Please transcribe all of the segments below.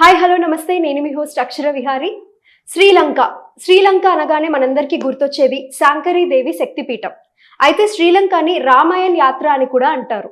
Hi hello నమస్తే. నేను మీ హోస్ట్ అక్షర విహారి. శ్రీలంక. శ్రీలంక అనగానే మనందరికీ గుర్తొచ్చేది శాంకరీ దేవి శక్తిపీఠం. అయితే శ్రీలంకని రామాయణ్ యాత్ర అని కూడా అంటారు.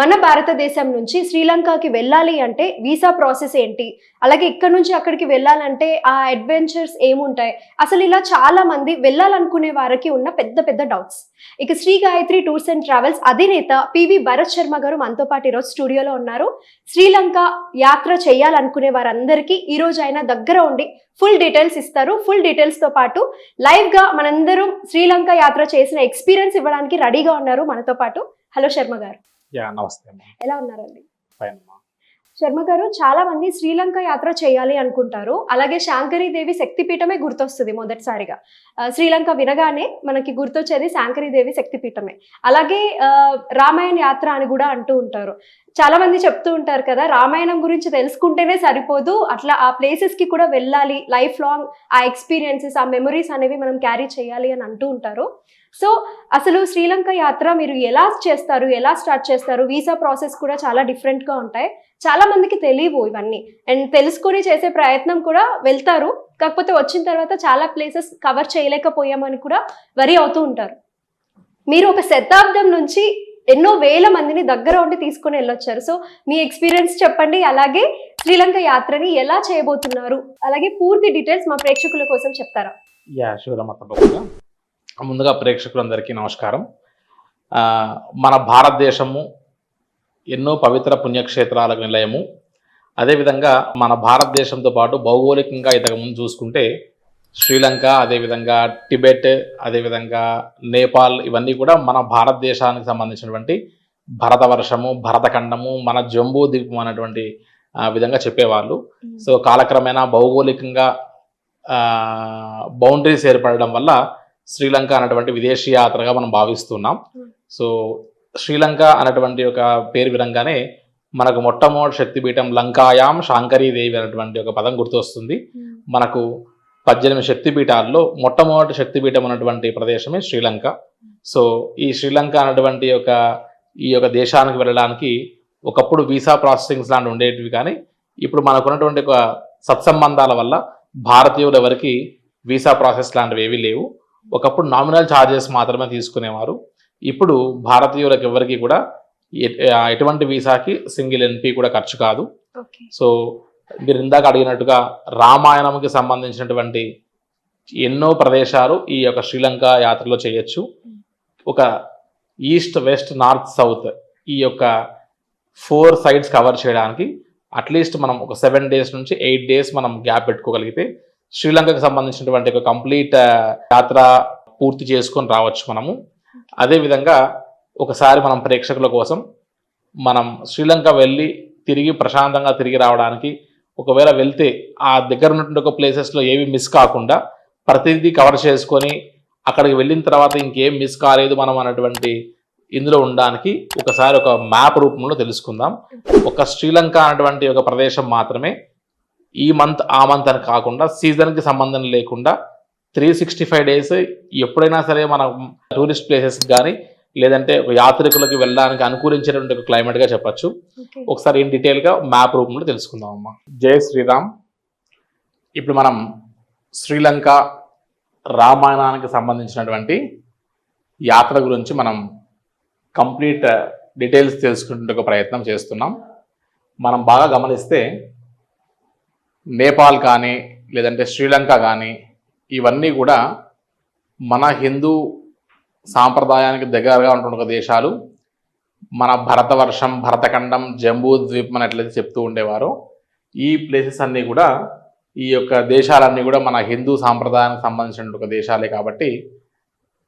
మన భారతదేశం నుంచి శ్రీలంకకి వెళ్ళాలి అంటే వీసా ప్రాసెస్ ఏంటి? అలాగే ఇక్కడ నుంచి అక్కడికి వెళ్ళాలంటే ఆ అడ్వెంచర్స్ ఏముంటాయి? అసలు ఇలా చాలా మంది వెళ్ళాలనుకునే వారికి ఉన్న పెద్ద పెద్ద డౌట్స్. ఇక Sri Gayatri tours and travels అధినేత పివి భరత్ శర్మ గారు మనతో పాటు ఈరోజు స్టూడియోలో ఉన్నారు. శ్రీలంక యాత్ర చేయాలనుకునే వారందరికీ ఈ రోజు ఆయన దగ్గర ఉండి ఫుల్ డీటెయిల్స్ ఇస్తారు. ఫుల్ డీటెయిల్స్తో పాటు లైవ్గా మనందరం శ్రీలంక యాత్ర చేసిన ఎక్స్పీరియన్స్ ఇవ్వడానికి రెడీగా ఉన్నారు మనతో పాటు. హలో శర్మ గారు. యా నమస్తే ఎలా ఉన్నారండి? ఫైన్ అమ్మా. శర్మ గారు చాలా మంది శ్రీలంక యాత్ర చేయాలి అనుకుంటారు. అలాగే శాంకరీ దేవి శక్తిపీఠమే గుర్తొస్తుంది మొదటిసారిగా. శ్రీలంక వినగానే మనకి గుర్తొచ్చేది శాంకరీ దేవి శక్తిపీఠమే. అలాగే రామాయణ యాత్ర అని కూడా అంటూ ఉంటారు. చాలా మంది చెప్తూ ఉంటారు కదా రామాయణం గురించి తెలుసుకుంటేనే సరిపోదు. అట్లా ఆ ప్లేసెస్కి కూడా వెళ్ళాలి. లైఫ్ లాంగ్ ఆ ఎక్స్పీరియన్సెస్ ఆ మెమరీస్ అనేవి మనం క్యారీ చేయాలి అని అంటూ ఉంటారు. సో అసలు శ్రీలంక యాత్ర మీరు ఎలా చేస్తారు? ఎలా స్టార్ట్ చేస్తారు? వీసా ప్రాసెస్ కూడా చాలా డిఫరెంట్గా ఉంటాయి. చాలా మందికి తెలియవు ఇవన్నీ. అండ్ తెలుసుకొని చేసే ప్రయత్నం కూడా వెళ్తారు. కాకపోతే వచ్చిన తర్వాత చాలా ప్లేసెస్ కవర్ చేయలేకపోయామని కూడా వరి అవుతూ ఉంటారు. మీరు ఒక శతాబ్దం నుంచి ఎన్నో వేల మందిని దగ్గర ఉండి తీసుకుని వెళ్ళొచ్చారు. సో మీ ఎక్స్పీరియన్స్ చెప్పండి. అలాగే శ్రీలంక యాత్రని ఎలా చేయబోతున్నారు? అలాగే పూర్తి డీటెయిల్స్ మా ప్రేక్షకుల కోసం చెప్తారా? యా శివరమ్మ తప్పకుండా. ముందుగా ప్రేక్షకులందరికీ నమస్కారం. మన భారతదేశము ఎన్నో పవిత్ర పుణ్యక్షేత్రాలకు నిలయము. అదేవిధంగా మన భారతదేశంతో పాటు భౌగోళికంగా ఇంతకు ముందు చూసుకుంటే శ్రీలంక అదేవిధంగా టిబెట్ అదేవిధంగా నేపాల్ ఇవన్నీ కూడా మన భారతదేశానికి సంబంధించినటువంటి భరతవర్షము భరతఖండము మన జంబూ ద్వీపం అనేటువంటి విధంగా చెప్పేవాళ్ళు. సో కాలక్రమేణా భౌగోళికంగా బౌండరీస్ ఏర్పడడం వల్ల శ్రీలంక అనేటువంటి విదేశీ యాత్రగా మనం భావిస్తున్నాం. Hmm. సో శ్రీలంక అనేటువంటి ఒక పేరు వినంగానే మనకు మొట్టమొదటి శక్తిపీఠం లంకాయాం దేవి అనేటువంటి ఒక పదం గుర్తొస్తుంది. మనకు పద్దెనిమిది శక్తిపీఠాల్లో మొట్టమొదటి శక్తిపీఠం ఉన్నటువంటి ప్రదేశమే శ్రీలంక. సో ఈ శ్రీలంక అనేటువంటి ఒక ఈ యొక్క దేశానికి వెళ్ళడానికి ఒకప్పుడు వీసా ప్రాసెసింగ్స్ లాంటి ఉండేటివి కానీ ఇప్పుడు మనకున్నటువంటి ఒక సత్సంబంధాల వల్ల భారతీయులు ఎవరికి వీసా ప్రాసెస్ లాంటివి ఏవీ లేవు. ఒకప్పుడు నామినల్ ఛార్జెస్ మాత్రమే తీసుకునేవారు. ఇప్పుడు భారతీయులకు ఎవరికి కూడా ఎటువంటి వీసాకి సింగిల్ ఎన్పి కూడా ఖర్చు కాదు. సో మీరు ఇందాక అడిగినట్టుగా రామాయణంకి సంబంధించినటువంటి ఎన్నో ప్రదేశాలు ఈ యొక్క శ్రీలంక యాత్రలో చేయొచ్చు. ఒక ఈస్ట్ వెస్ట్ నార్త్ సౌత్ ఈ యొక్క ఫోర్ సైడ్స్ కవర్ చేయడానికి అట్లీస్ట్ మనం ఒక సెవెన్ డేస్ నుంచి ఎయిట్ డేస్ మనం గ్యాప్ పెట్టుకోగలిగితే శ్రీలంకకు సంబంధించినటువంటి ఒక కంప్లీట్ యాత్ర పూర్తి చేసుకొని రావచ్చు మనము. అదేవిధంగా ఒకసారి మనం ప్రేక్షకుల కోసం మనం శ్రీలంక వెళ్ళి తిరిగి ప్రశాంతంగా తిరిగి రావడానికి ఒకవేళ వెళ్తే ఆ దగ్గర ఉన్నటువంటి ఒక ప్లేసెస్లో ఏవి మిస్ కాకుండా ప్రతిదీ కవర్ చేసుకొని అక్కడికి వెళ్ళిన తర్వాత ఇంకేం మిస్ కాలేదు మనం అన్నటువంటి ఇందులో ఉండడానికి ఒకసారి ఒక మ్యాప్ రూపంలో తెలుసుకుందాం. ఒక శ్రీలంక అనేటువంటి ఒక ప్రదేశం మాత్రమే ఈ మంత్ ఆ మంత్ అని కాకుండా సీజన్కి సంబంధం లేకుండా త్రీ సిక్స్టీ ఫైవ్ డేస్ ఎప్పుడైనా సరే మనం టూరిస్ట్ ప్లేసెస్ కానీ లేదంటే యాత్రికులకు వెళ్ళడానికి అనుకూలించేటువంటి ఒక క్లైమేట్గా చెప్పొచ్చు. ఒకసారి ఇన్ డీటెయిల్గా మ్యాప్ రూపంలో తెలుసుకుందాం అమ్మా జై శ్రీరామ్. ఇప్పుడు మనం శ్రీలంక రామాయణానికి సంబంధించినటువంటి యాత్ర గురించి మనం కంప్లీట్ డీటెయిల్స్ తెలుసుకుంటే ఒక ప్రయత్నం చేస్తున్నాం. మనం బాగా గమనిస్తే నేపాల్ కానీ లేదంటే శ్రీలంక కానీ ఇవన్నీ కూడా మన హిందూ సాంప్రదాయానికి దగ్గరగా ఉంటున్న ఒక దేశాలు. మన భరతవర్షం భరతఖండం జంబూ ద్వీపం అని ఎట్లయితే చెప్తూ ఉండేవారో ఈ ప్లేసెస్ అన్నీ కూడా ఈ యొక్క దేశాలన్నీ కూడా మన హిందూ సాంప్రదాయానికి సంబంధించిన ఒక దేశాలే కాబట్టి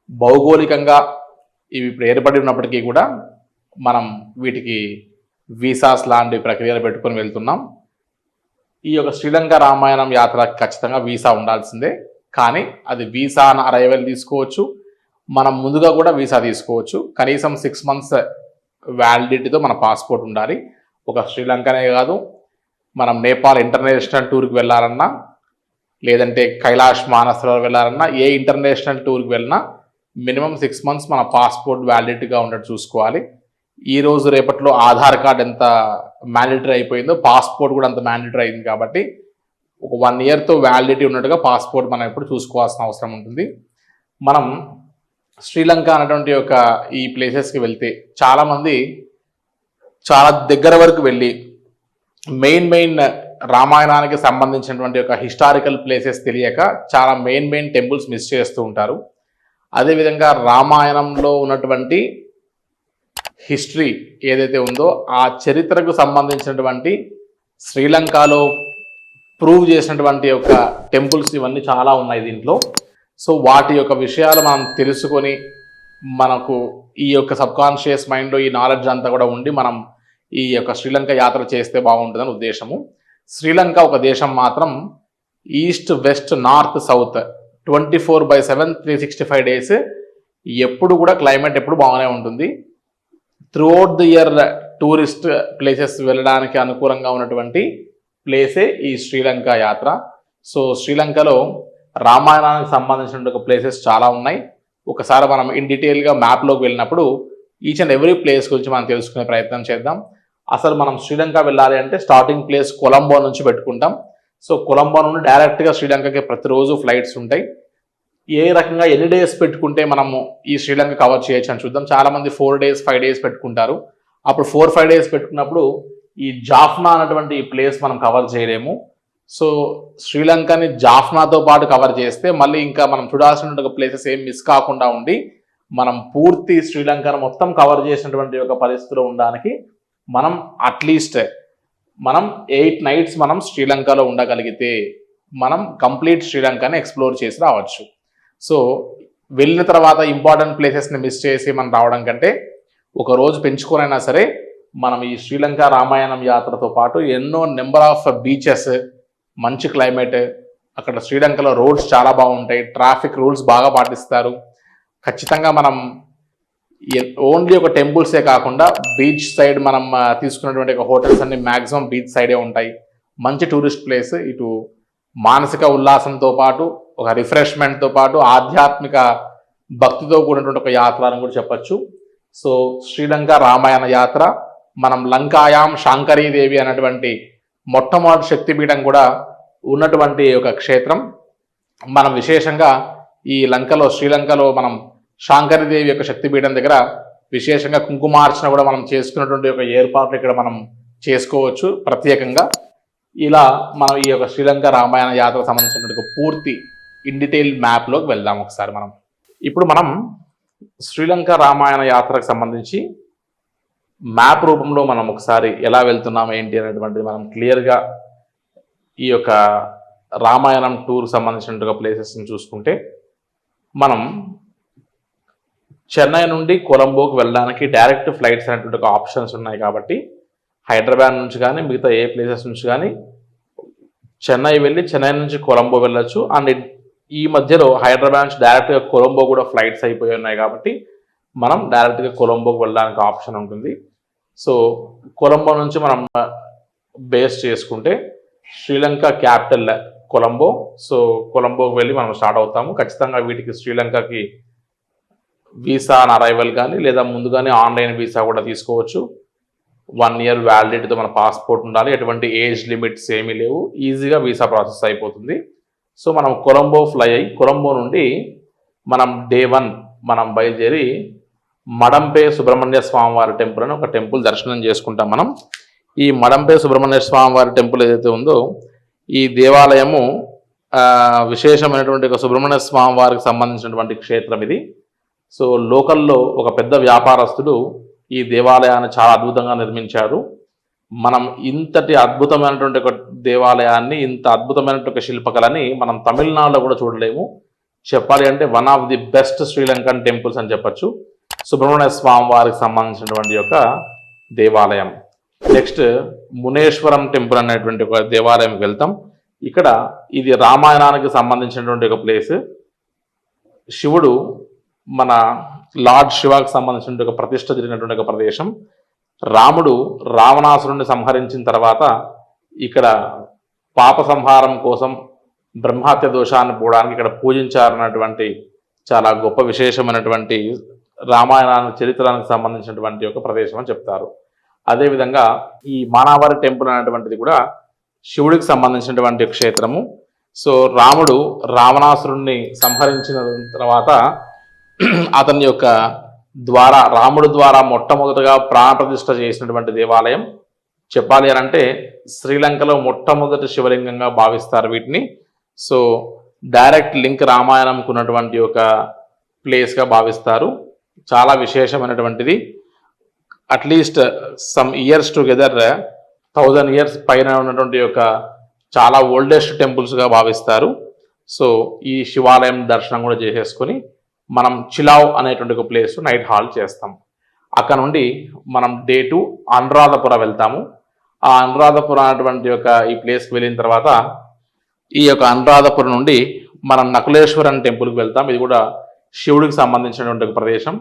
భౌగోళికంగా ఇవి ఇప్పుడు ఏర్పడి ఉన్నప్పటికీ కూడా మనం వీటికి వీసాస్ లాంటి ప్రక్రియలు పెట్టుకొని వెళ్తున్నాం. ఈ యొక్క శ్రీలంక రామాయణం యాత్ర ఖచ్చితంగా వీసా ఉండాల్సిందే. కానీ అది వీసా అరైవల్ తీసుకోవచ్చు. మనం ముందుగా కూడా వీసా తీసుకోవచ్చు. కనీసం సిక్స్ మంత్స్ వ్యాలిడిటీతో మన పాస్పోర్ట్ ఉండాలి. ఒక శ్రీలంకనే కాదు. మనం నేపాల్ ఇంటర్నేషనల్ టూర్కి వెళ్ళాలన్నా లేదంటే కైలాష్ మానసరోవర్ వెళ్ళాలన్నా ఏ ఇంటర్నేషనల్ టూర్కి వెళ్ళినా మినిమం సిక్స్ మంత్స్ మన పాస్పోర్ట్ వ్యాలిడిటీగా ఉండేట్టు చూసుకోవాలి. ఈ రోజు రేపట్లో ఆధార్ కార్డ్ ఎంత మ్యాండేటరీ అయిపోయిందో పాస్పోర్ట్ కూడా అంత మ్యాండేటరీ అయింది కాబట్టి ఒక వన్ ఇయర్తో వ్యాలిడిటీ ఉన్నట్టుగా పాస్పోర్ట్ మనం ఎప్పుడు చూసుకోవాల్సిన అవసరం ఉంటుంది. మనం శ్రీలంక అనేటువంటి ఒక ఈ ప్లేసెస్కి వెళ్తే చాలామంది చాలా దగ్గర వరకు వెళ్ళి మెయిన్ మెయిన్ రామాయణానికి సంబంధించినటువంటి ఒక హిస్టారికల్ ప్లేసెస్ తెలియక చాలా మెయిన్ మెయిన్ టెంపుల్స్ మిస్ చేస్తూ ఉంటారు. అదేవిధంగా రామాయణంలో ఉన్నటువంటి హిస్టరీ ఏదైతే ఉందో ఆ చరిత్రకు సంబంధించినటువంటి శ్రీలంకలో ప్రూవ్ చేసినటువంటి యొక్క టెంపుల్స్ ఇవన్నీ చాలా ఉన్నాయి దీంట్లో. సో వాటి యొక్క విషయాలు మనం తెలుసుకొని మనకు ఈ యొక్క సబ్కాన్షియస్ మైండ్లో ఈ నాలెడ్జ్ అంతా కూడా ఉండి మనం ఈ యొక్క శ్రీలంక యాత్ర చేస్తే బాగుంటుందని ఉద్దేశము. శ్రీలంక ఒక దేశం మాత్రం east west north south twenty four by seven three sixty five days ఎప్పుడు కూడా క్లైమేట్ ఎప్పుడు బాగానే ఉంటుంది. Throughout the year tourist places వెళ్ళడానికి అనుకూలంగా ఉన్నటువంటి ప్లేసే ఈ శ్రీలంక యాత్ర. సో శ్రీలంకలో రామాయణానికి సంబంధించిన ఒక ప్లేసెస్ చాలా ఉన్నాయి. ఒకసారి మనం ఇన్ డీటెయిల్గా మ్యాప్లోకి వెళ్ళినప్పుడు ఈచ్ అండ్ ఎవ్రీ ప్లేస్ గురించి మనం తెలుసుకునే ప్రయత్నం చేద్దాం. అసలు మనం శ్రీలంక వెళ్ళాలి అంటే స్టార్టింగ్ ప్లేస్ కొలంబో నుంచి పెట్టుకుంటాం. సో కొలంబో నుండి డైరెక్ట్గా శ్రీలంకకి ప్రతిరోజు ఫ్లైట్స్ ఉంటాయి. ఏ రకంగా ఎన్ని డేస్ పెట్టుకుంటే మనము ఈ శ్రీలంక కవర్ చేయొచ్చు అని చూద్దాం. చాలా మంది ఫోర్ డేస్ ఫైవ్ డేస్ పెట్టుకుంటారు. అప్పుడు ఫోర్ ఫైవ్ డేస్ పెట్టుకున్నప్పుడు ఈ జాఫ్నా అన్నటువంటి ఈ ప్లేస్ మనం కవర్ చేయలేము. సో శ్రీలంకని జాఫ్నాతో పాటు కవర్ చేస్తే మళ్ళీ ఇంకా మనం చూడాల్సిన ప్లేసెస్ ఏం మిస్ కాకుండా ఉండి మనం పూర్తి శ్రీలంకను మొత్తం కవర్ చేసినటువంటి ఒక పరిస్థితిలో ఉండడానికి మనం అట్లీస్ట్ మనం ఎయిట్ నైట్స్ మనం శ్రీలంకలో ఉండగలిగితే మనం కంప్లీట్ శ్రీలంకని ఎక్స్ప్లోర్ చేసి రావచ్చు. సో వెళ్ళిన తర్వాత ఇంపార్టెంట్ ప్లేసెస్ని మిస్ చేసి మనం రావడం కంటే ఒక రోజు పెంచుకోనైనా సరే మనం ఈ శ్రీలంక రామాయణం యాత్రతో పాటు ఎన్నో నెంబర్ ఆఫ్ బీచెస్ మంచి క్లైమేట్ అక్కడ శ్రీలంకలో రోడ్స్ చాలా బాగుంటాయి ట్రాఫిక్ రూల్స్ బాగా పాటిస్తారు. ఖచ్చితంగా మనం ఓన్లీ ఒక టెంపుల్సే కాకుండా బీచ్ సైడ్ మనం తీసుకున్నటువంటి ఒక హోటల్స్ అన్ని మ్యాక్సిమం బీచ్ సైడే ఉంటాయి. మంచి టూరిస్ట్ ప్లేస్ ఇటు మానసిక ఉల్లాసంతో పాటు ఒక రిఫ్రెష్మెంట్తో పాటు ఆధ్యాత్మిక భక్తితో కూడినటువంటి ఒక యాత్ర అని కూడా చెప్పచ్చు. సో శ్రీలంక రామాయణ యాత్ర మనం లంకాయాం శాంకరీదేవి అనేటువంటి మొట్టమొదటి శక్తిపీఠం కూడా ఉన్నటువంటి ఒక క్షేత్రం. మనం విశేషంగా ఈ లంకలో శ్రీలంకలో మనం శాంకరీదేవి యొక్క శక్తిపీఠం దగ్గర విశేషంగా కుంకుమార్చన కూడా మనం చేసుకున్నటువంటి ఒక ఏర్పాట్లు ఇక్కడ మనం చేసుకోవచ్చు ప్రత్యేకంగా. ఇలా మనం ఈ యొక్క శ్రీలంక రామాయణ యాత్ర సంబంధించినటువంటి పూర్తి ఇన్ డీటెయిల్ మ్యాప్లోకి వెళ్దాం ఒకసారి మనం. ఇప్పుడు మనం శ్రీలంక రామాయణ యాత్రకు సంబంధించి మ్యాప్ రూపంలో మనం ఒకసారి ఎలా వెళ్తున్నాం ఏంటి అనేటువంటిది మనం క్లియర్గా ఈ యొక్క రామాయణం టూర్ సంబంధించిన ప్లేసెస్ని చూసుకుంటే మనం చెన్నై నుండి కొలంబోకి వెళ్ళడానికి డైరెక్ట్ ఫ్లైట్స్ అనేటువంటి ఆప్షన్స్ ఉన్నాయి కాబట్టి హైదరాబాద్ నుంచి కానీ మిగతా ఏ ప్లేసెస్ నుంచి కానీ చెన్నై వెళ్ళి చెన్నై నుంచి కొలంబో వెళ్ళొచ్చు. అండ్ ఈ మధ్యలో హైదరాబాద్ నుంచి డైరెక్ట్గా కొలంబో కూడా ఫ్లైట్స్ అయిపోయి ఉన్నాయి కాబట్టి మనం డైరెక్ట్గా కొలంబోకి వెళ్ళడానికి ఆప్షన్ ఉంటుంది. సో కొలంబో నుంచి మనం బేస్ చేసుకుంటే శ్రీలంక క్యాపిటల్ కొలంబో. సో కొలంబోకి వెళ్ళి మనం స్టార్ట్ అవుతాము. ఖచ్చితంగా వీటికి శ్రీలంకకి వీసా ఆన్ అరైవల్ కానీ లేదా ముందుగానే ఆన్లైన్ వీసా కూడా తీసుకోవచ్చు. వన్ ఇయర్ వ్యాలిడిటీతో మన పాస్పోర్ట్ ఉండాలి. ఎటువంటి ఏజ్ లిమిట్స్ ఏమీ లేవు. ఈజీగా వీసా ప్రాసెస్ అయిపోతుంది. సో మనం కొలంబో ఫ్లై అయ్యి కొలంబో నుండి మనం డే వన్ మనం బయలుదేరి మడంపే సుబ్రహ్మణ్య స్వామివారి టెంపుల్ అని ఒక టెంపుల్ దర్శనం చేసుకుంటాం మనం. ఈ మడంపే సుబ్రహ్మణ్య స్వామివారి టెంపుల్ ఏదైతే ఉందో ఈ దేవాలయము విశేషమైనటువంటి ఒక సుబ్రహ్మణ్య స్వామి వారికి సంబంధించినటువంటి క్షేత్రం ఇది. సో లోకల్లో ఒక పెద్ద వ్యాపారస్తుడు ఈ దేవాలయాన్ని చాలా అద్భుతంగా నిర్మించారు. మనం ఇంతటి అద్భుతమైనటువంటి ఒక దేవాలయాన్ని ఇంత అద్భుతమైనటువంటి ఒక శిల్పకళని మనం తమిళనాడులో కూడా చూడలేము. చెప్పాలి అంటే one of the best Sri Lankan temples అని చెప్పొచ్చు. సుబ్రహ్మణ్య స్వామి వారికి సంబంధించినటువంటి యొక్క దేవాలయం. నెక్స్ట్ మునేశ్వరం టెంపుల్ అనేటువంటి ఒక దేవాలయంకి వెళ్తాం. ఇక్కడ ఇది రామాయణానికి సంబంధించినటువంటి ఒక ప్లేస్. శివుడు మన లార్డ్ శివాకి సంబంధించినటువంటి ఒక ప్రతిష్ట జరిగినటువంటి ఒక ప్రదేశం. రాముడు రావణాసురుణ్ణి సంహరించిన తర్వాత ఇక్కడ పాప సంహారం కోసం బ్రహ్మాత్య దోషాన్ని పోవడానికి ఇక్కడ పూజించారన్నటువంటి చాలా గొప్ప విశేషమైనటువంటి రామాయణానికి చరిత్రానికి సంబంధించినటువంటి ఒక ప్రదేశం అని చెప్తారు. అదేవిధంగా ఈ మానావారి టెంపుల్ అనేటువంటిది కూడా శివుడికి సంబంధించినటువంటి క్షేత్రము. సో రాముడు రావణాసురుణ్ణి సంహరించిన తర్వాత అతని యొక్క ద్వారా రాముడు ద్వారా మొట్టమొదటగా ప్రాణప్రతిష్ఠ చేసినటువంటి దేవాలయం చెప్పాలి అని అంటే శ్రీలంకలో మొట్టమొదటి శివలింగంగా భావిస్తారు వీటిని. సో డైరెక్ట్ లింక్ రామాయణంకు ఉన్నటువంటి ఒక ప్లేస్గా భావిస్తారు. చాలా విశేషమైనటువంటిది. At least some years together thousand years పైన ఉన్నటువంటి ఒక చాలా ఓల్డెస్ట్ టెంపుల్స్గా భావిస్తారు. సో ఈ శివాలయం దర్శనం కూడా చేసేసుకొని మనం చిలావ్ అనేటువంటి ఒక ప్లేస్ నైట్ హాల్ చేస్తాం. అక్కడ నుండి మనం డే టు అనురాధపుర వెళ్తాము. ఆ అనురాధపుర అనేటువంటి యొక్క ఈ ప్లేస్కి వెళ్ళిన తర్వాత ఈ యొక్క అనురాధపురం నుండి మనం నకులేశ్వరం టెంపుల్కి వెళ్తాం. ఇది కూడా శివుడికి సంబంధించినటువంటి ఒక ప్రదేశం.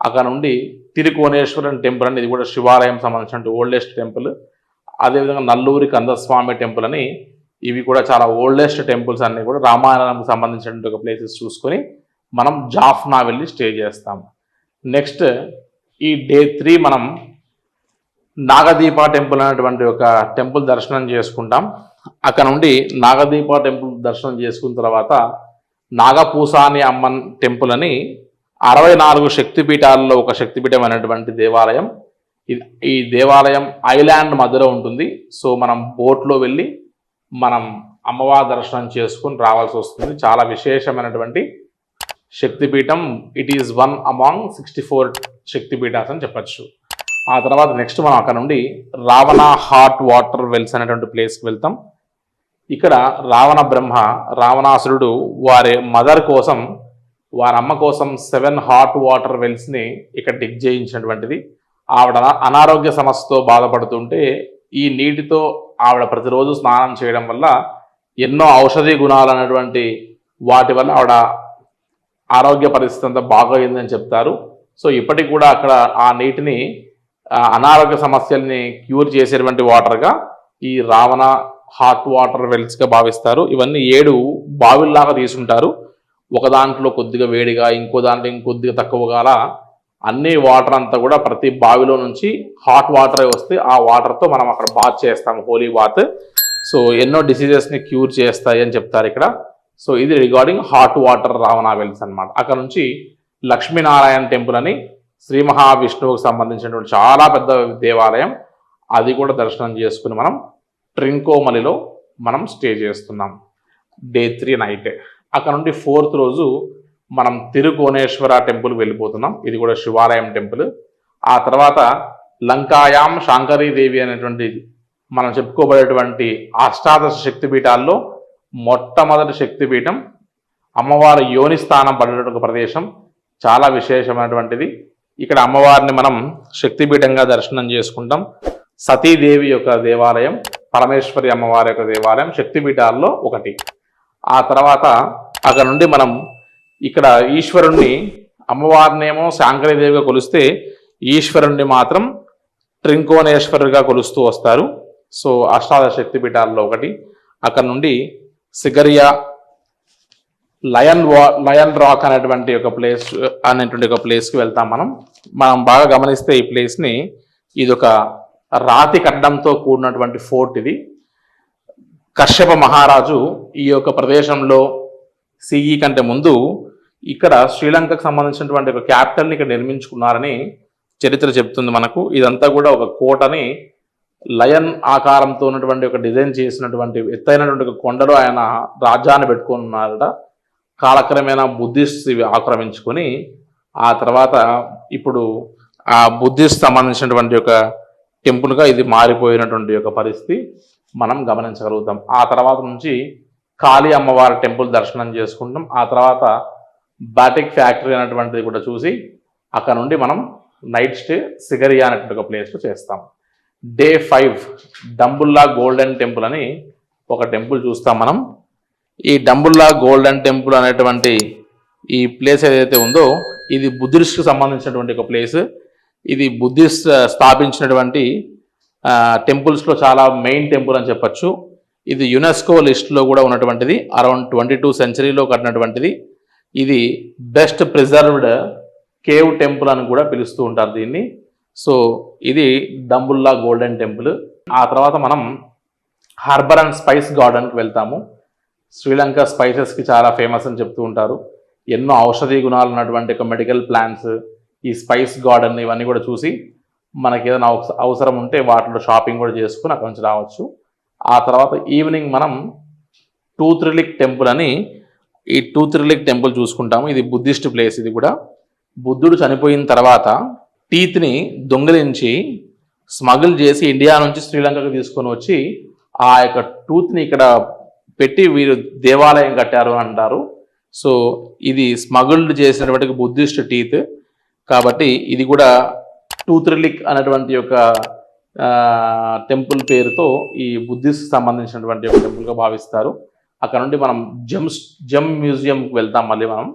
అక్కడ నుండి తిరుకోనేశ్వరం టెంపుల్ అని ఇది కూడా శివాలయం సంబంధించిన ఓల్డెస్ట్ టెంపుల్ అదేవిధంగా నల్లూరి కందస్వామి టెంపుల్ అని ఇవి కూడా చాలా ఓల్డెస్ట్ టెంపుల్స్ అన్ని కూడా రామాయణానికి సంబంధించినటువంటి ఒక ప్లేసెస్ చూసుకొని మనం జాఫ్నా వెళ్ళి స్టే చేస్తాం. నెక్స్ట్ ఈ డే త్రీ మనం నాగదీప టెంపుల్ అనేటువంటి ఒక టెంపుల్ దర్శనం చేసుకుంటాం. అక్కడ నుండి నాగదీప టెంపుల్ దర్శనం చేసుకున్న తర్వాత నాగపూసాని అమ్మన్ టెంపుల్ అని అరవై నాలుగు శక్తిపీఠాల్లో ఒక శక్తిపీఠం అనేటువంటి దేవాలయం. ఈ దేవాలయం ఐలాండ్ మధ్యలో ఉంటుంది. సో మనం బోట్లో వెళ్ళి మనం అమ్మవారి దర్శనం చేసుకుని రావాల్సి వస్తుంది. చాలా విశేషమైనటువంటి శక్తిపీఠం it is one among sixty four Shakti Peethas అని చెప్పచ్చు. ఆ తర్వాత నెక్స్ట్ మనం అక్కడ నుండి రావణ హాట్ వాటర్ వెల్స్ అనేటువంటి ప్లేస్కి వెళ్తాం. ఇక్కడ రావణ బ్రహ్మ రావణాసురుడు వారి మదర్ కోసం వారి అమ్మ కోసం సెవెన్ హాట్ వాటర్ వెల్స్ని ఇక్కడ డిగ్ చేయించినటువంటిది. ఆవిడ అనారోగ్య సమస్యతో బాధపడుతుంటే ఈ నీటితో ఆవిడ ప్రతిరోజు స్నానం చేయడం వల్ల ఎన్నో ఔషధీ గుణాలు అనేటువంటి వాటి వల్ల ఆవిడ ఆరోగ్య పరిస్థితి అంతా బాగోయిందని చెప్తారు. సో ఇప్పటికి కూడా అక్కడ ఆ నీటిని అనారోగ్య సమస్యల్ని క్యూర్ చేసేటువంటి వాటర్గా ఈ రావణ హాట్ వాటర్ వెల్స్గా భావిస్తారు. ఇవన్నీ ఏడు బావిల్లాగా తీసుకుంటారు ఒక దాంట్లో కొద్దిగా వేడిగా ఇంకో దాంట్లో ఇంకొద్దిగా తక్కువగా అలా అన్ని వాటర్ అంతా కూడా ప్రతి బావిలో నుంచి హాట్ వాటర్ వస్తే ఆ వాటర్తో మనం అక్కడ బాత్ చేస్తాం హోలీ బాత్. సో ఎన్నో డిసీజెస్ని క్యూర్ చేస్తాయి అని చెప్తారు ఇక్కడ. సో ఇది regarding hot water Ravana wells అనమాట అక్కడ నుంచి లక్ష్మీనారాయణ టెంపుల్ అని శ్రీ మహావిష్ణువుకు సంబంధించినటువంటి చాలా పెద్ద దేవాలయం అది కూడా దర్శనం చేసుకుని మనం ట్రింకోమలిలో మనం స్టే చేస్తున్నాం. డే త్రీ నైట్ అక్కడ నుండి ఫోర్త్ రోజు మనం తిరుకోనేశ్వర టెంపుల్ వెళ్ళిపోతున్నాం. ఇది కూడా శివాలయం టెంపుల్. ఆ తర్వాత లంకాయాం శాంకరీదేవి అనేటువంటి మనం చెప్పుకోబడేటువంటి అష్టాదశ శక్తిపీఠాల్లో మొట్టమొదటి శక్తిపీఠం అమ్మవారి యోని స్థానం పడినటువంటి ప్రదేశం. చాలా విశేషమైనటువంటిది. ఇక్కడ అమ్మవారిని మనం శక్తిపీఠంగా దర్శనం చేసుకుంటాం. సతీదేవి యొక్క దేవాలయం పరమేశ్వరి అమ్మవారి యొక్క దేవాలయం శక్తిపీఠాల్లో ఒకటి. ఆ తర్వాత అక్కడ నుండి మనం ఇక్కడ ఈశ్వరుణ్ణి అమ్మవారినేమో శాంకరీదేవిగా కొలిస్తే ఈశ్వరుణ్ణి మాత్రం ట్రింకోనేశ్వరుగా కొలుస్తూ వస్తారు. సో అష్టాదశ శక్తిపీఠాల్లో ఒకటి. అక్కడ నుండి సిగరియా లయన్ వా లయన్ రాక్ అనేటువంటి ఒక ప్లేస్ అనేటువంటి ఒక ప్లేస్కి వెళ్తాం మనం. మనం బాగా గమనిస్తే ఈ ప్లేస్ని ఇది ఒక రాతి కడ్డంతో కూడినటువంటి ఫోర్ట్ ఇది. కశ్యప మహారాజు ఈ యొక్క ప్రదేశంలో సిఈ కంటే ముందు ఇక్కడ శ్రీలంకకు సంబంధించినటువంటి ఒక క్యాపిటల్ని ఇక్కడ నిర్మించుకున్నారని చరిత్ర చెప్తుంది మనకు. ఇదంతా కూడా ఒక కోటని లయన్ ఆకారంతో ఉన్నటువంటి ఒక డిజైన్ చేసినటువంటి ఎత్తైనటువంటి ఒక కొండలో ఆయన రాజ్యాన్ని పెట్టుకొని ఉన్నారట కాలక్రమేణా బుద్ధిస్ట్ ఇవి ఆక్రమించుకొని ఆ తర్వాత ఇప్పుడు ఆ బుద్ధిస్ట్ సంబంధించినటువంటి ఒక టెంపుల్గా ఇది మారిపోయినటువంటి ఒక పరిస్థితి మనం గమనించగలుగుతాం. ఆ తర్వాత నుంచి కాళీ అమ్మవారి టెంపుల్ దర్శనం చేసుకుంటాం ఆ తర్వాత బాటిక్ ఫ్యాక్టరీ అనేటువంటిది కూడా చూసి అక్కడ నుండి మనం నైట్ స్టే సిగరియా అనేటువంటి ఒక ప్లేస్లో చేస్తాం. Day five Dambulla golden temple అని ఒక టెంపుల్ చూస్తాం మనం. ఈ డంబుల్లా గోల్డెన్ టెంపుల్ అనేటువంటి ఈ ప్లేస్ ఏదైతే ఉందో ఇది బుద్ధిస్ట్కి సంబంధించినటువంటి ఒక ప్లేస్. ఇది బుద్ధిస్ట్ స్థాపించినటువంటి టెంపుల్స్లో చాలా మెయిన్ టెంపుల్ అని చెప్పొచ్చు. ఇది యునెస్కో లిస్ట్లో కూడా ఉన్నటువంటిది అరౌండ్ ట్వంటీ టూ సెంచరీలో కట్టినటువంటిది. ఇది బెస్ట్ ప్రిజర్వ్డ్ కేవ్ టెంపుల్ అని కూడా పిలుస్తూ ఉంటారు దీన్ని. సో ఇది దంబుల్లా గోల్డెన్ టెంపుల్. ఆ తర్వాత మనం హార్బర్ అండ్ స్పైస్ గార్డెన్కి వెళ్తాము. శ్రీలంక స్పైసెస్కి చాలా ఫేమస్ అని చెప్తూ ఉంటారు. ఎన్నో ఔషధీ గుణాలు ఉన్నటువంటి ఒక మెడికల్ ప్లాంట్స్ ఈ స్పైస్ గార్డెన్ ఇవన్నీ కూడా చూసి మనకి ఏదైనా అవస- అవసరం ఉంటే వాటిలో షాపింగ్ కూడా చేసుకుని అక్కడి నుంచి రావచ్చు. ఆ తర్వాత ఈవినింగ్ మనం టూత్రిలిక్ టెంపుల్ అని ఈ టూత్రిలిక్ టెంపుల్ చూసుకుంటాము. ఇది బుద్ధిస్ట్ ప్లేస్ ఇది కూడా. బుద్ధుడు చనిపోయిన తర్వాత టీత్ని దొంగిలించి స్మగుల్ చేసి ఇండియా నుంచి శ్రీలంకకు తీసుకొని వచ్చి ఆ యొక్క టూత్ని ఇక్కడ పెట్టి వీరు దేవాలయం కట్టారు అని అంటారు. సో ఇది స్మగుల్డ్ చేసినటువంటి బుద్ధిస్ట్ టీత్. కాబట్టి ఇది కూడా టూత్రిలిక్ అనేటువంటి యొక్క టెంపుల్ పేరుతో ఈ బుద్ధిస్ట్ సంబంధించినటువంటి ఒక టెంపుల్గా భావిస్తారు. అక్కడ నుండి మనం జమ్స్ జమ్ మ్యూజియంకి వెళ్తాం మళ్ళీ మనం.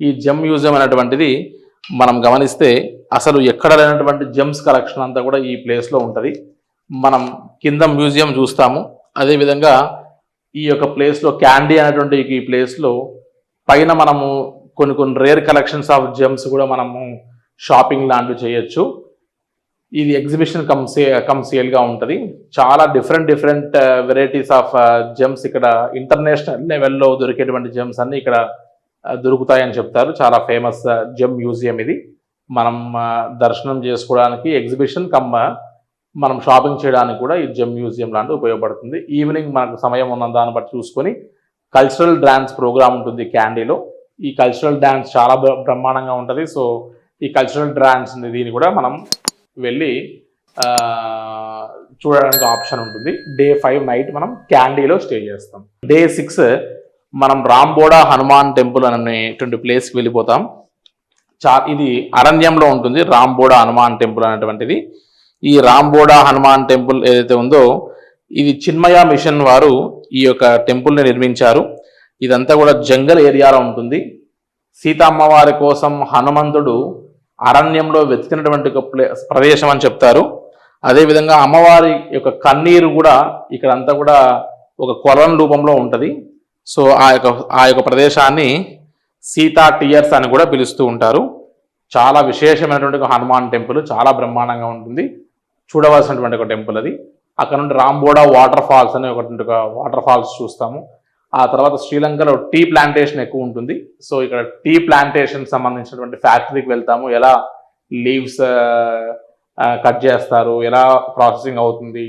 ఈ జమ్ మ్యూజియం అనేటువంటిది మనం గమనిస్తే అసలు ఎక్కడ లేనటువంటి జెమ్స్ కలెక్షన్ అంతా కూడా ఈ ప్లేస్లో ఉంటుంది. మనం కింద మ్యూజియం చూస్తాము. అదేవిధంగా ఈ యొక్క ప్లేస్లో క్యాండీ అనేటువంటి ఈ ప్లేస్లో పైన మనము కొన్ని కొన్ని రేర్ కలెక్షన్స్ ఆఫ్ జెమ్స్ కూడా మనము షాపింగ్ లాంటివి చేయొచ్చు. ఇది ఎగ్జిబిషన్ కమ్ సే కమ్ సేల్గా ఉంటుంది. చాలా different different varieties of gems ఇక్కడ ఇంటర్నేషనల్ లెవెల్లో దొరికేటువంటి జెమ్స్ అన్ని ఇక్కడ uh, దొరుకుతాయని చెప్తారు. చాలా ఫేమస్ జెమ్ మ్యూజియం ఇది. మనం దర్శనం చేసుకోవడానికి ఎగ్జిబిషన్ కమ్మ మనం షాపింగ్ చేయడానికి కూడా ఈ జమ్ మ్యూజియం లాంటిది ఉపయోగపడుతుంది. ఈవినింగ్ మనకు సమయం ఉన్న దాన్ని బట్టి చూసుకొని కల్చరల్ డ్యాన్స్ ప్రోగ్రామ్ ఉంటుంది క్యాండీలో. ఈ కల్చరల్ డ్యాన్స్ చాలా బ్రహ్మాండంగా ఉంటుంది. సో ఈ కల్చరల్ డ్యాన్స్ దీన్ని కూడా మనం వెళ్ళి చూడడానికి ఆప్షన్ ఉంటుంది. డే ఫైవ్ నైట్ మనం క్యాండీలో స్టే చేస్తాం. డే సిక్స్ మనం రాంబోడా హనుమాన్ టెంపుల్ అనేటువంటి ప్లేస్కి వెళ్ళిపోతాం. చా ఇది అరణ్యంలో ఉంటుంది రాంబోడా హనుమాన్ టెంపుల్ అనేటువంటిది. ఈ రాంబోడా హనుమాన్ టెంపుల్ ఏదైతే ఉందో ఇది చిన్మయ మిషన్ వారు ఈ యొక్క టెంపుల్ని నిర్మించారు. ఇదంతా కూడా జంగల్ ఏరియాలో ఉంటుంది. సీతమ్మవారి కోసం హనుమంతుడు అరణ్యంలో వెతికినటువంటి ఒక ప్రదేశం అని చెప్తారు. అదేవిధంగా అమ్మవారి యొక్క కన్నీరు కూడా ఇక్కడంతా కూడా ఒక కొలం రూపంలో ఉంటుంది. సో ఆ యొక్క ఆ యొక్క ప్రదేశాన్ని సీతా టియర్స్ అని కూడా పిలుస్తూ ఉంటారు. చాలా విశేషమైనటువంటి హనుమాన్ టెంపుల్ చాలా బ్రహ్మాండంగా ఉంటుంది. చూడవలసినటువంటి ఒక టెంపుల్ అది. అక్కడ నుండి రాంబోడా వాటర్ ఫాల్స్ అనే ఒకటి వాటర్ ఫాల్స్ చూస్తాము. ఆ తర్వాత శ్రీలంకలో టీ ప్లాంటేషన్ ఎక్కువ ఉంటుంది. సో ఇక్కడ టీ ప్లాంటేషన్ సంబంధించినటువంటి ఫ్యాక్టరీకి వెళ్తాము. ఎలా లీవ్స్ కట్ చేస్తారు ఎలా ప్రాసెసింగ్ అవుతుంది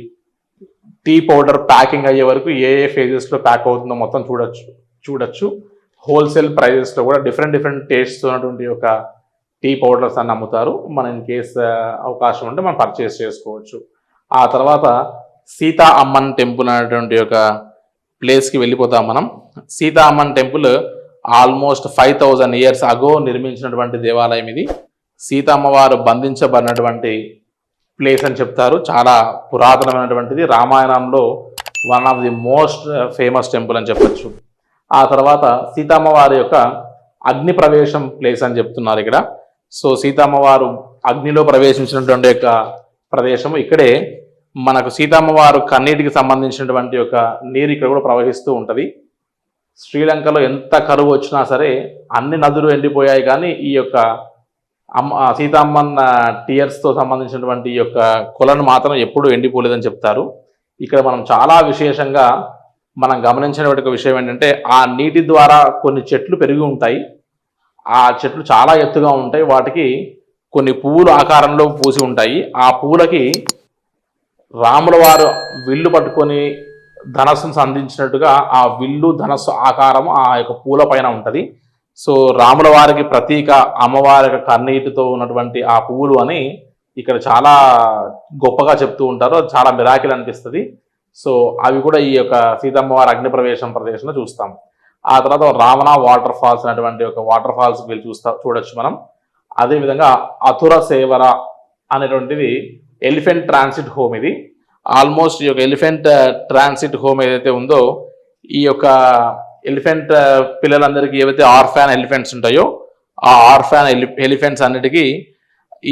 టీ పౌడర్ ప్యాకింగ్ అయ్యే వరకు ఏ ఏ ఫేజెస్లో ప్యాక్ అవుతుందో మొత్తం చూడొచ్చు చూడొచ్చు. హోల్సేల్ ప్రైజెస్లో కూడా డిఫరెంట్ డిఫరెంట్ టేస్ట్స్ ఉన్నటువంటి ఒక టీ పౌడర్స్ అని అమ్ముతారు మనం ఇన్ కేస్ అవకాశం ఉంటే మనం పర్చేస్ చేసుకోవచ్చు. ఆ తర్వాత సీతా అమ్మన్ టెంపుల్ అనేటువంటి ఒక ప్లేస్కి వెళ్ళిపోతాం మనం. Sita Amman temple almost five thousand years ago నిర్మించినటువంటి దేవాలయం ఇది. సీతమ్మవారు బంధించబడినటువంటి ప్లేస్ అని చెప్తారు. చాలా పురాతనమైనటువంటిది. రామాయణంలో one of the most famous temple అని చెప్పొచ్చు. ఆ తర్వాత సీతమ్మ వారి యొక్క అగ్ని ప్రవేశం ప్లేస్ అని చెప్తున్నారు ఇక్కడ. సో సీతమ్మవారు అగ్నిలో ప్రవేశించినటువంటి యొక్క ప్రదేశము ఇక్కడే. మనకు సీతమ్మవారు కన్నీటికి సంబంధించినటువంటి యొక్క నీరు ఇక్కడ కూడా ప్రవహిస్తూ ఉంటుంది. శ్రీలంకలో ఎంత కరువు వచ్చినా సరే అన్ని నదులు ఎండిపోయాయి కానీ ఈ యొక్క అమ్మ సీతమ్మన్న టీయర్స్తో సంబంధించినటువంటి ఈ యొక్క కొలను మాత్రం ఎప్పుడూ ఎండిపోలేదని చెప్తారు. ఇక్కడ మనం చాలా విశేషంగా మనం గమనించిన ఒక విషయం ఏంటంటే ఆ నీటి ద్వారా కొన్ని చెట్లు పెరిగి ఉంటాయి. ఆ చెట్లు చాలా ఎత్తుగా ఉంటాయి. వాటికి కొన్ని పువ్వులు ఆకారంలో పూసి ఉంటాయి. ఆ పువ్వులకి రాముల వారు విల్లు పట్టుకొని ధనస్సును సంధించినట్టుగా ఆ విల్లు ధనస్సు ఆకారం ఆ యొక్క పూల పైన ఉంటుంది. సో రాముల వారికి ప్రతీక అమ్మవారి యొక్క కన్నీటితో ఉన్నటువంటి ఆ పువ్వులు అని ఇక్కడ చాలా గొప్పగా చెప్తూ ఉంటారు. చాలా మిరాకిల్ అనిపిస్తుంది. సో అవి కూడా ఈ యొక్క సీతమ్మవారి అగ్నిప్రవేశం ప్రదేశంలో చూస్తాం. ఆ తర్వాత రావణ వాటర్ ఫాల్స్ అనేటువంటి ఒక వాటర్ ఫాల్స్ వెళ్ళి చూస్తా చూడొచ్చు మనం. అదేవిధంగా అతుర సేవర అనేటువంటిది ఎలిఫెంట్ ట్రాన్సిట్ హోమ్ ఇది. ఆల్మోస్ట్ ఈ యొక్క ఎలిఫెంట్ ట్రాన్సిట్ హోమ్ ఏదైతే ఉందో ఈ యొక్క ఎలిఫెంట్ పిల్లలందరికీ ఏవైతే ఆర్ఫాన్ ఎలిఫెంట్స్ ఉంటాయో ఆ ఆర్ఫాన్ ఎలిఫెంట్స్ అన్నిటికీ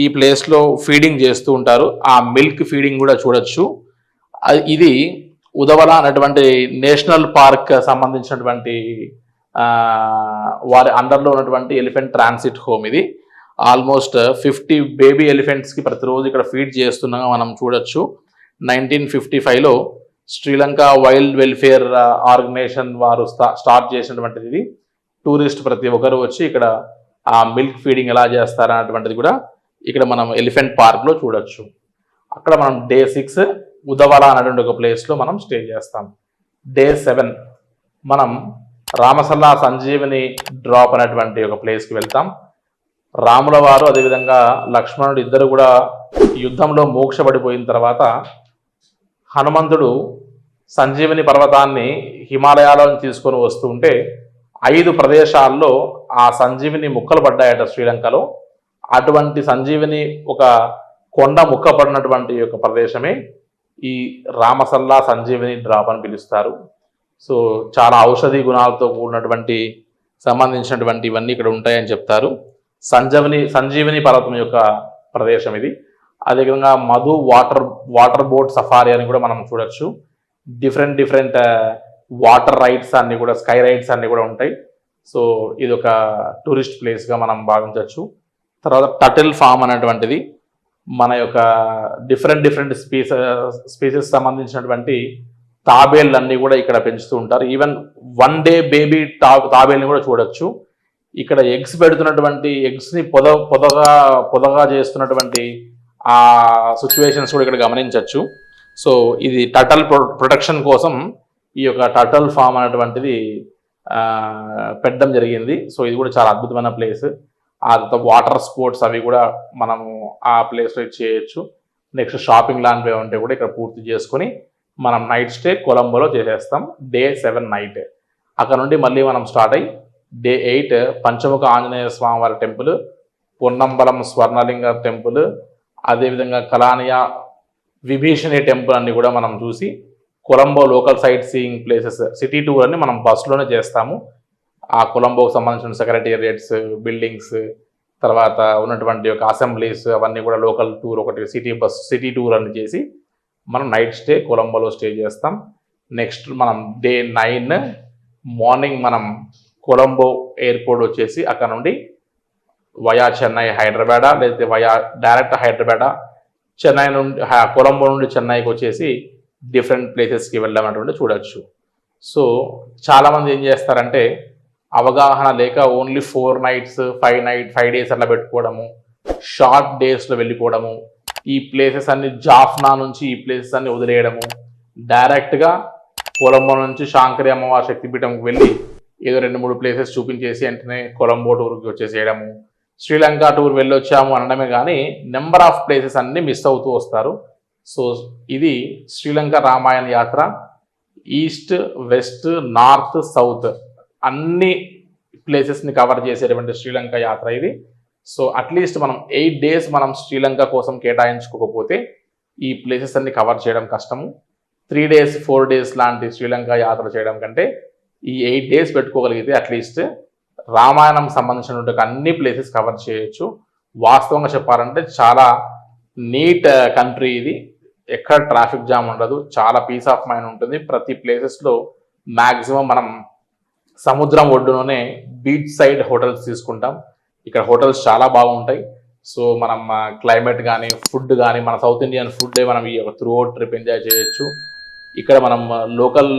ఈ ప్లేస్లో ఫీడింగ్ చేస్తూ ఉంటారు. ఆ మిల్క్ ఫీడింగ్ కూడా చూడొచ్చు. ఇది ఉదవల అనేటువంటి నేషనల్ పార్క్ సంబంధించినటువంటి వారి అండర్లో ఉన్నటువంటి ఎలిఫెంట్ ట్రాన్సిట్ హోమ్ ఇది. ఆల్మోస్ట్ ఫిఫ్టీ బేబీ ఎలిఫెంట్స్కి ప్రతిరోజు ఇక్కడ ఫీడ్ చేస్తున్నాగా మనం చూడొచ్చు. నైన్టీన్ ఫిఫ్టీ ఫైవ్లో శ్రీలంక వైల్డ్ వెల్ఫేర్ ఆర్గనైజేషన్ వారు స్టా- స్టార్ట్ చేసినటువంటిది ఇది. టూరిస్ట్ ప్రతి ఒక్కరు వచ్చి ఇక్కడ ఆ మిల్క్ ఫీడింగ్ ఎలా చేస్తారనేటువంటిది కూడా ఇక్కడ మనం ఎలిఫెంట్ పార్క్లో చూడొచ్చు. అక్కడ మనం డే సిక్స్ ఉదవల అనేటువంటి ఒక ప్లేస్లో మనం స్టే చేస్తాం. డే సెవెన్ మనం రామసల్లా సంజీవిని డ్రాప్ అనేటువంటి ఒక ప్లేస్కి వెళ్తాం. రాముల వారు అదేవిధంగా లక్ష్మణుడు ఇద్దరు కూడా యుద్ధంలో మోక్షపడిపోయిన తర్వాత హనుమంతుడు సంజీవిని పర్వతాన్ని హిమాలయాలను తీసుకొని వస్తూ ఉంటే ఐదు ప్రదేశాల్లో ఆ సంజీవిని ముక్కలు పడ్డాయట శ్రీలంకలో. అటువంటి సంజీవిని ఒక కొండ ముక్క పడినటువంటి యొక్క ప్రదేశమే ఈ రామసల్లా సంజీవిని డ్రాప్ అని పిలుస్తారు. సో చాలా ఔషధి గుణాలతో కూడినటువంటి సంబంధించినటువంటి ఇవన్నీ ఇక్కడ ఉంటాయని చెప్తారు. సంజీవిని సంజీవిని పర్వతం యొక్క ప్రదేశం ఇది. అదేవిధంగా Madhu water water boat safari అని కూడా మనం చూడొచ్చు. డిఫరెంట్ డిఫరెంట్ వాటర్ రైడ్స్ అన్ని కూడా స్కై రైడ్స్ అన్ని కూడా ఉంటాయి. సో ఇది ఒక టూరిస్ట్ ప్లేస్గా మనం భావించవచ్చు తర్వాత టటిల్ ఫామ్ అనేటువంటిది. మన యొక్క డిఫరెంట్ డిఫరెంట్ స్పీస స్పీసెస్ సంబంధించినటువంటి తాబేళ్ళన్నీ కూడా ఇక్కడ పెంచుతూ ఉంటారు. ఈవెన్ వన్ డే బేబీ తా తాబేల్ని కూడా చూడొచ్చు. ఇక్కడ ఎగ్స్ పెడుతున్నటువంటి ఎగ్స్ని పొద పొదగా పొదగా చేస్తున్నటువంటి ఆ సిచ్యువేషన్స్ కూడా ఇక్కడ గమనించవచ్చు సో ఇది టటల్ ప్రొటెక్షన్ కోసం ఈ యొక్క టటల్ ఫామ్ అనేటువంటిది పెట్టడం జరిగింది. సో ఇది కూడా చాలా అద్భుతమైన ప్లేస్ ఆ తర్వాత వాటర్ స్పోర్ట్స్ అవి కూడా మనము ఆ ప్లేస్లో చేయొచ్చు. నెక్స్ట్ షాపింగ్ లాంటివి ఉంటే కూడా ఇక్కడ పూర్తి చేసుకొని మనం నైట్ స్టే కొలంబోలో చేసేస్తాం. డే సెవెన్ నైట్ అక్కడ నుండి మళ్ళీ మనం స్టార్ట్ అయ్యి డే ఎయిట్ పంచముఖ ఆంజనేయ స్వామివారి టెంపుల్ పొన్నంబలం స్వర్ణలింగ టెంపుల్ అదేవిధంగా కలానియా విభీషణి టెంపుల్ అన్ని కూడా మనం చూసి Colombo local sightseeing places city tour అన్ని మనం బస్సులోనే చేస్తాము. ఆ కొలంబోకు సంబంధించిన సెక్రటేరియట్స్ బిల్డింగ్స్ తర్వాత ఉన్నటువంటి యొక్క అసెంబ్లీస్ అవన్నీ కూడా లోకల్ టూర్ ఒకటి సిటీ బస్ సిటీ టూర్ అని చేసి మనం నైట్ స్టే కొలంబోలో స్టే చేస్తాం. నెక్స్ట్ మనం డే నైన్ మార్నింగ్ మనం కొలంబో ఎయిర్పోర్ట్ వచ్చేసి అక్కడ నుండి వయా చెన్నై హైదరాబాద్ లేకపోతే వయా డైరెక్ట్ హైదరాబాద్ చెన్నై నుండి కొలంబో నుండి చెన్నైకి వచ్చేసి డిఫరెంట్ ప్లేసెస్కి వెళ్ళామన్నటువంటి చూడొచ్చు. సో చాలామంది ఏం చేస్తారంటే అవగాహన లేక only four nights five night five days అట్లా పెట్టుకోవడము షార్ట్ డేస్లో వెళ్ళిపోవడము ఈ ప్లేసెస్ అన్ని జాఫ్నా నుంచి ఈ ప్లేసెస్ అన్ని వదిలేయడము డైరెక్ట్గా కొలంబో నుంచి శాంకరి అమ్మవారి శక్తిపీఠంకి వెళ్ళి ఏదో రెండు మూడు ప్లేసెస్ చూపించేసి వెంటనే కొలంబో టూర్కి వచ్చేసేయడము శ్రీలంక టూర్ వెళ్ళొచ్చాము అనడమే కానీ నెంబర్ ఆఫ్ ప్లేసెస్ అన్నీ మిస్ అవుతూ వస్తారు. సో ఇది శ్రీలంక రామాయణ యాత్ర ఈస్ట్ వెస్ట్ నార్త్ సౌత్ అన్ని ప్లేసెస్ని కవర్ చేసేటువంటి శ్రీలంక యాత్ర ఇది. సో అట్లీస్ట్ మనం ఎయిట్ డేస్ మనం శ్రీలంక కోసం కేటాయించుకోకపోతే ఈ ప్లేసెస్ అన్ని కవర్ చేయడం కష్టము. త్రీ డేస్ ఫోర్ డేస్ లాంటి శ్రీలంక యాత్ర చేయడం కంటే ఈ ఎయిట్ డేస్ పెట్టుకోగలిగితే అట్లీస్ట్ రామాయణం సంబంధించినటువంటి అన్ని ప్లేసెస్ కవర్ చేయొచ్చు. వాస్తవంగా చెప్పాలంటే చాలా నీట్ కంట్రీ ఇది. ఎక్కడ ట్రాఫిక్ జామ్ ఉండదు. చాలా పీస్ ఆఫ్ మైండ్ ఉంటుంది. ప్రతి ప్లేసెస్లో మ్యాక్సిమం మనం సముద్రం ఒడ్డులోనే బీచ్ సైడ్ హోటల్స్ తీసుకుంటాం. ఇక్కడ హోటల్స్ చాలా బాగుంటాయి. సో మనం క్లైమేట్ కానీ ఫుడ్ కానీ మన సౌత్ ఇండియన్ ఫుడ్ మనం ఈ త్రూ అవుట్ ట్రిప్ ఎంజాయ్ చేయొచ్చు. ఇక్కడ మనం లోకల్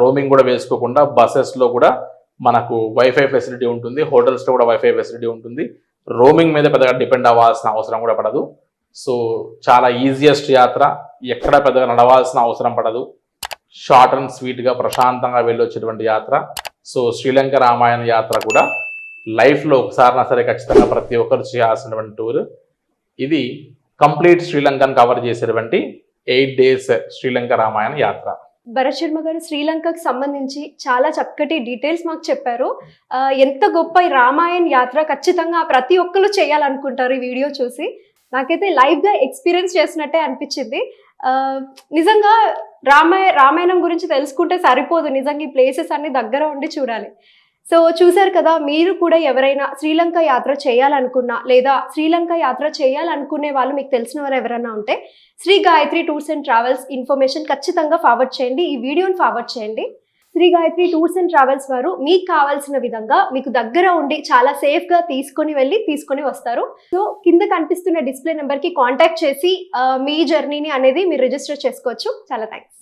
రోమింగ్ కూడా వేసుకోకుండా బస్సెస్లో కూడా మనకు వైఫై ఫెసిలిటీ ఉంటుంది. హోటల్స్లో కూడా వైఫై ఫెసిలిటీ ఉంటుంది. రోమింగ్ మీద పెద్దగా డిపెండ్ అవ్వాల్సిన అవసరం కూడా పడదు. సో చాలా ఈజియెస్ట్ యాత్ర. ఎక్కడ పెద్దగా నడవాల్సిన అవసరం పడదు. షార్ట్ అండ్ స్వీట్గా ప్రశాంతంగా వెళ్ళొచ్చేటువంటి యాత్ర. సో శ్రీలంక రామాయణ యాత్ర కూడా లైఫ్లో ఒకసారినా సరే ఖచ్చితంగా ప్రతి ఒక్కరు చేయాల్సినటువంటి టూర్ ఇది కంప్లీట్ శ్రీలంకను కవర్ చేసేటువంటి ఎయిట్ డేస్ శ్రీలంక రామాయణ యాత్ర. భరత్ శర్మ గారు శ్రీలంకకు సంబంధించి చాలా చక్కటి డీటెయిల్స్ మాకు చెప్పారు. ఎంత గొప్ప రామాయణ యాత్ర ఖచ్చితంగా ప్రతి ఒక్కరు చేయాలనుకుంటారు ఈ వీడియో చూసి. నాకైతే లైవ్గా ఎక్స్పీరియన్స్ చేసినట్టే అనిపించింది. నిజంగా రామాయ రామాయణం గురించి తెలుసుకుంటే సరిపోదు. నిజంగా ఈ ప్లేసెస్ అన్ని దగ్గర ఉండి చూడాలి. సో చూశారు కదా మీరు కూడా ఎవరైనా శ్రీలంక యాత్ర చేయాలనుకున్నా లేదా శ్రీలంక యాత్ర చేయాలనుకునే వాళ్ళు మీకు తెలిసిన వారు ఎవరైనా ఉంటే Shri Gayatri tours and travels information ఖచ్చితంగా ఫార్వర్డ్ చేయండి. ఈ వీడియోని ఫార్వర్డ్ చేయండి. Shri Gayatri tours and travels వారు మీకు కావాల్సిన విధంగా మీకు దగ్గర ఉండి చాలా సేఫ్గా తీసుకొని వెళ్ళి తీసుకొని వస్తారు. సో కింద కనిపిస్తున్న డిస్ప్లే నెంబర్కి కాంటాక్ట్ చేసి మీ జర్నీని అనేది మీరు రిజిస్టర్ చేసుకోవచ్చు. చాలా థ్యాంక్స్